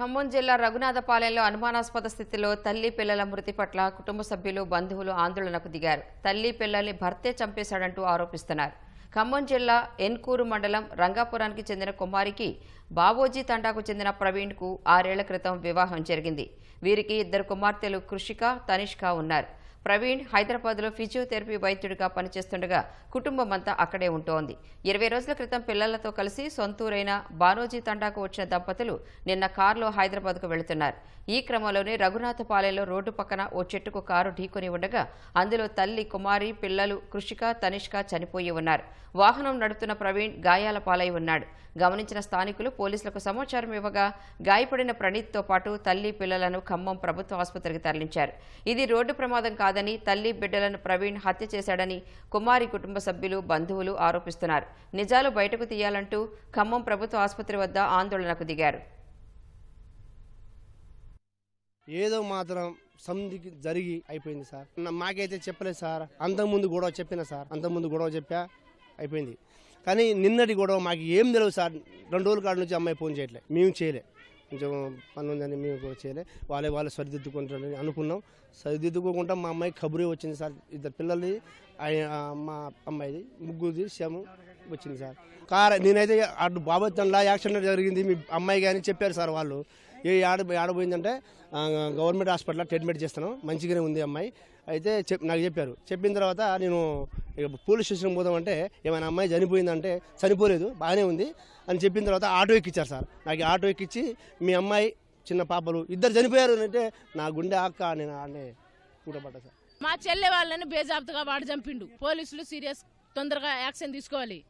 ఖమ్మం జిల్లా రఘునాథపాలెంలో అనుమానాస్పద స్థితిలో తల్లి పిల్లల మృతి పట్ల కుటుంబ సభ్యులు బంధువులు ఆందోళనకు దిగారు. తల్లి పిల్లల్ని భర్తే చంపేశాడంటూ ఆరోపిస్తున్నారు. ఖమ్మం జిల్లా ఎన్కూరు మండలం రంగాపురానికి చెందిన కుమారికి బాబోజీ తండాకు చెందిన ప్రవీణ్కు ఆరేళ్ళ క్రితం వివాహం జరిగింది. వీరికి ఇద్దరు కుమార్తెలు కృషిక తనిష్క ఉన్నారు. ప్రవీణ్ హైదరాబాద్లో ఫిజియోథెరపీ వైద్యుడిగా పనిచేస్తుండగా కుటుంబం అంతా అక్కడే ఉంటోంది. ఇరవై రోజుల క్రితం పిల్లలతో కలిసి సొంతూరైన బానోజీ తండాకు వచ్చిన దంపతులు నిన్న కారులో హైదరాబాద్కు వెళుతున్నారు. ఈ క్రమంలోనే రఘునాథపాలెంలో రోడ్డు పక్కన ఓ చెట్టుకు కారు ఢీకొని ఉండగా అందులో తల్లి కుమారి పిల్లలు కృషిక తనిష్క చనిపోయి ఉన్నారు. వాహనం నడుపుతున్న ప్రవీణ్ గాయాల పాలై ఉన్నాడు. గమనించిన స్థానికులు పోలీసులకు సమాచారం ఇవ్వగా గాయపడిన ప్రణీత్తో పాటు తల్లి పిల్లలను ఖమ్మం ప్రభుత్వ ఆసుపత్రికి తరలించారు. ఇది రోడ్డు ప్రమాదం కాదని తల్లి బిడ్డలను ప్రవీణ్ హత్య చేశాడని కుమారి కుటుంబ సభ్యులు బంధువులు ఆరోపిస్తున్నారు. నిజాలు బయటకు తీయాలంటూ ఖమ్మం ప్రభుత్వ ఆసుపత్రి వద్ద ఆందోళనకు దిగారు. ఏదో మాత్రం సంధికి జరిగి అయిపోయింది సార్. మాకైతే చెప్పలేదు సార్. అంతకుముందు గొడవ చెప్పిన సార్. అంతకుముందు గొడవ చెప్పా అయిపోయింది. కానీ నిన్నటి గొడవ మాకు ఏం తెలియదు సార్. రెండు రోజుల కాడ నుంచి అమ్మాయి ఫోన్ చేయట్లే. మేము చేయలే. కొంచెం పని ఉందని మేము చేయలే. వాళ్ళే వాళ్ళు సరిదిద్దుకుంటారని అనుకున్నాం. సరిదిద్దుకోకుండా మా అమ్మాయి కబురే వచ్చింది సార్. ఇద్దరు పిల్లల్ని మా అమ్మాయిది ముగ్గురిది శము వచ్చింది సార్. కార్ నేనైతే అటు బాబోత్తంలా యాక్సిడెంట్ జరిగింది మీ అమ్మాయి కానీ చెప్పారు సార్ వాళ్ళు. ఏ ఆడ ఆడపోయిందంటే గవర్నమెంట్ హాస్పిటల్లో ట్రీట్మెంట్ చేస్తాను మంచిగానే ఉంది అమ్మాయి. అయితే చెప్ నాకు చెప్పారు. చెప్పిన తర్వాత నేను ఇక పోలీస్ స్టేషన్ పోదామంటే ఏమైనా అమ్మాయి చనిపోయిందంటే చనిపోలేదు బాగానే ఉంది అని చెప్పిన తర్వాత ఆటో ఎక్కిచ్చారు సార్. నాకు ఆటో ఎక్కిచ్చి మీ అమ్మాయి చిన్న పాపలు ఇద్దరు చనిపోయారు అంటే నా గుండె ఆక్క నేను ఆడనే కూడబడ్డా సార్. మా చెల్లె వాళ్ళని బేజాబ్తుగా వాడు చంపిండు. పోలీసులు సీరియస్ తొందరగా యాక్షన్ తీసుకోవాలి.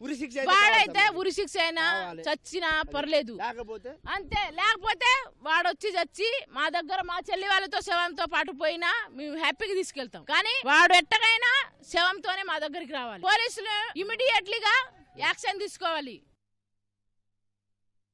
వాడైతే. ఉరి శిక్ష అయినా. చచ్చినా పర్లేదు. అంతే. లేకపోతే వాడొచ్చి చచ్చి మా దగ్గర మా చెల్లి వాళ్ళతో శవంతో పాటు పోయినా మేము హ్యాపీగా తీసుకెళ్తాం. కానీ వాడు ఎట్టగైనా శవంతోనే మా దగ్గరికి రావాలి. పోలీసులు ఇమీడియట్లీగా యాక్షన్ తీసుకోవాలి.